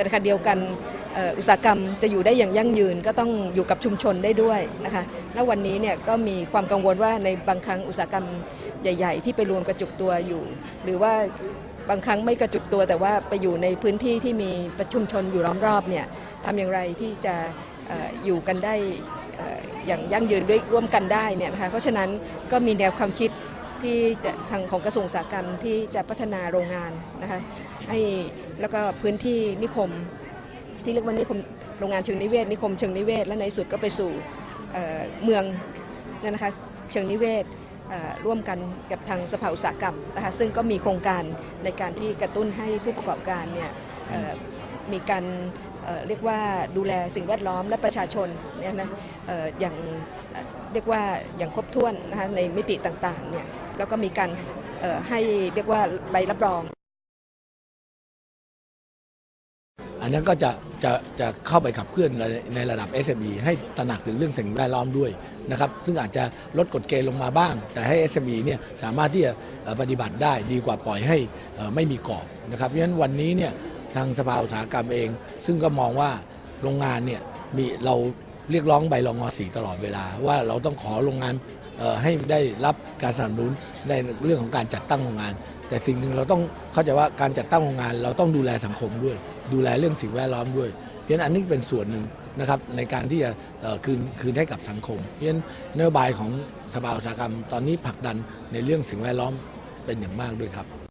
แต่ในขณะเดียวกันอุตสาหกรรมจะอยู่ได้อย่างยั่งยืนก็ต้องอยู่กับชุมชนได้ด้วยนะคะณวันนี้เนี่ยก็มีความกังวลว่าในบางครั้งอุตสาหกรรมใหญ่ ๆ ที่ไปรวมกระจุกตัวอยู่ หรือว่าบางครั้งไม่กระจุกตัวแต่ว่าไปอยู่ในพื้นที่ที่มีประชุมชนอยู่ล้อมรอบเนี่ยทำอย่างไรที่จะออยู่กันได้เอ่ออย่างยั่งยืนด้วยร่วมกันได้เนี่ยนะคะเพราะฉะนั้นก็มีแนวความคิด ที่จะทางของกระทรวงอุตสาหกรรมที่จะพัฒนาโรงงานนะคะให้แล้วก็พื้นที่นิคม ที่เรียกว่านิคมโรงงานเชิงนิเวศนิคมเชิงนิเวศและในสุดก็ไปสู่เเมืองนั่นนะคะเชิงนิเวศร่วมกันกับทางสภาอุตสาหกรรมนะคะซึ่งก็มีโครงการในการที่กระตุ้นให้ผู้ประกอบการเนี่ยมีการ เรียกว่าดูแลสิ่งแวดล้อมและประชาชนเนี่ยนะอย่างเรียกว่าอย่างครบถ้วนนะคะในมิติต่างๆเนี่ยแล้วก็มีการให้เรียกว่าใบรับรอง อันนั้นก็จะจะจะเข้าไปขับเคลื่อนในในระดับ SME ให้ตระหนักถึงเรื่องสิ่งแวดล้อมด้วยนะครับซึ่งอาจจะลดกฎเกณฑ์ลงมาบ้าง แต่ให้ SME เนี่ยสามารถที่จะปฏิบัติได้ดีกว่าปล่อยให้ไม่มีกรอบนะครับเพราะฉะนั้นวันนี้เนี่ย ทางสภาอุตสาหกรรมเอง ซึ่งก็มองว่าโรงงานเนี่ยมีเราเรียกร้องใบรองงสีตลอดเวลา ว่าเราต้องขอโรงงานให้ได้รับการสนับสนุนในเรื่องของการจัดตั้งโรงงาน แต่สิ่งหนึ่งเราต้องเข้าใจว่าการจัดตั้งโรงงาน เราต้องดูแลสังคมด้วย ดูแลเรื่องสิ่งแวดล้อมด้วย เพราะฉะนั้นอันนี้เป็นส่วนหนึ่งนะครับในการที่จะคืนคืนให้กับสังคม เพราะฉะนั้นนโยบายของสภาอุตสาหกรรม ตอนนี้ผลักดันในเรื่องสิ่งแวดล้อมเป็นอย่างมากด้วยครับ